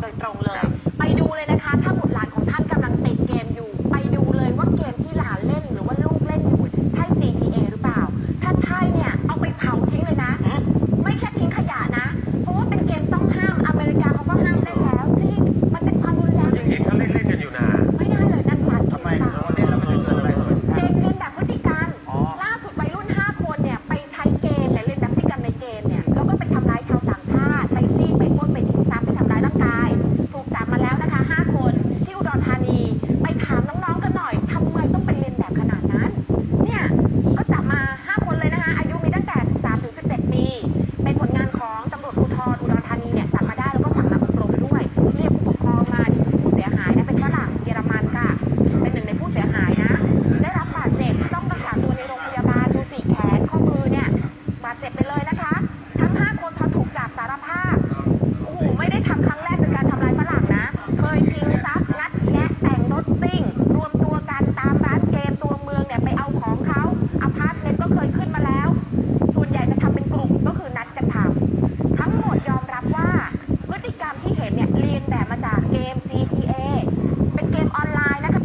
โดยตรงเลย ซิ่ง รวมตัวกันตามร้านเกมตัวเมืองเนี่ยไปเอาของเขาอพาร์ตเมนต์ก็เคยขึ้นมาแล้ว ส่วนใหญ่จะทำเป็นกลุ่มก็คือนัดกันทำทั้งหมดยอมรับว่า พฤติกรรมที่เห็นเนี่ยเรียนแบบมาจากเกม GTA เป็นเกมออนไลน์นะคะ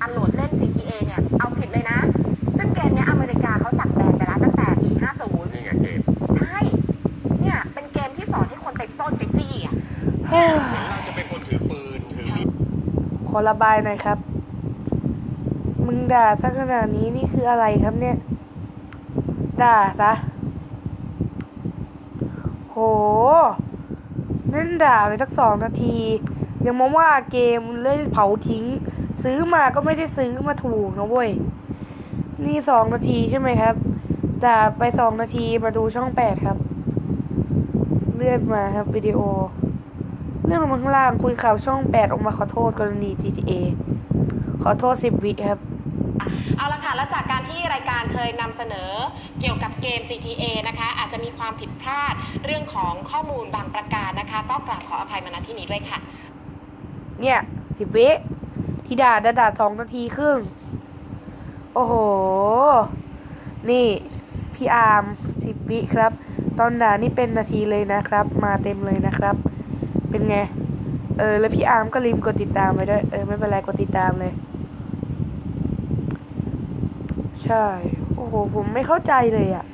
อันโหลดเล่น GTA เนี่ยเอาผิดเลยนะ ซึ่งเกมเนี้ยอเมริกาเขาสั่งแบนไปแล้วตั้งแต่ปี 50นี่ไงเกม ใช่ เนี่ยเป็นเกมที่สอนให้คนไปปล้นไปจี้อะ เราจะเป็นคนถือปืนถือมีด ขอระบายหน่อยครับ มึงด่าซะขนาดนี้นี่คืออะไรครับเนี่ย ด่าซะ โหนั่นด่าไปสักสองนาที ยังมาว่าเกมเล่นเผาทิ้ง ซื้อมาก็ไม่ได้ซื้อมาถูกนะเว้ย นี่สองนาทีใช่ไหมครับ ด่าไปสองนาทีมาดูช่องแปดครับ เลื่อนมาครับวิดีโอ เรื่องลงมาข้างล่างคุยข่าวช่อง 8 ออกมาขอโทษกรณี GTA ขอโทษ 10 วิครับ เอาละค่ะแล้วจากการที่รายการเคยนำเสนอเกี่ยวกับเกม GTA นะคะ อาจจะมีความผิดพลาดเรื่องของข้อมูลบางประการนะคะ ก็กราบขออภัยมาณที่นี้ด้วยค่ะ เนี่ย 10 วิที่ด่าด่าด่าสองนาทีครึ่ง โอ้โห นี่ พี่อาร์ม10 วิครับ ตอนด่านี่เป็นนาทีเลยนะครับ มาเต็มเลยนะครับ เป็นไง เออ แล้วพี่อาร์มก็ลืมกดติดตามไปด้วย เออ ไม่เป็นไรกดติดตามเลย ใช่ โอ้โห ผมไม่เข้าใจเลยอะ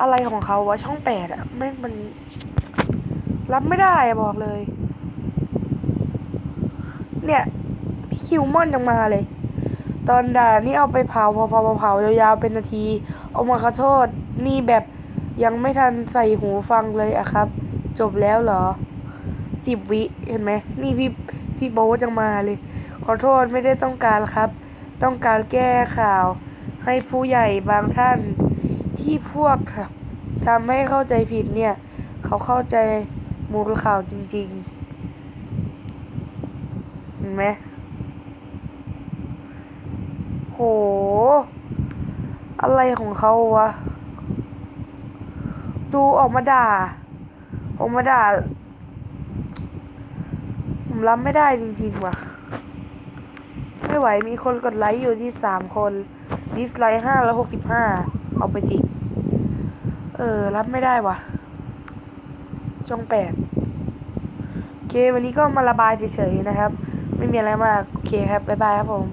อะไรของเขาวะช่องแปดอะไม่มัน รับไม่ได้อะบอกเลย เนี่ยพี่คิวมอนยังมาเลย ตอนด่านี่เอาไปเผาเผาเผาเผาเผายาวๆเป็นนาที เอามาขอโทษ นี่แบบยังไม่ทันใส่หูฟังเลยอะครับ จบแล้วเหรอ สิบวิเห็นไหมนี่พี่พี่โบ๊ทยังมาเลย ขอโทษไม่ได้ต้องการครับ ต้องการแก้ข่าว ให้ผู้ใหญ่บางท่านที่พวกทำให้เข้าใจผิดเนี่ย เขาเข้าใจมูลข่าวจริง ๆ เห็นไหมโห อะไรของเขาวะ ดูออกมาด่า ออกมาด่า ผมรับไม่ได้จริงๆว่ะ ไม่ไหวมีคนกดไลค์อยู่ที่สามคน ดิสไลค์ห้าแล้วหกสิบห้าเอาไปจิเออ รับไม่ได้ว่ะ จงแปดโอเค วันนี้ก็มาระบายเฉยๆนะครับ ไม่มีอะไรมาก โอเคครับ บ๊ายบายครับผม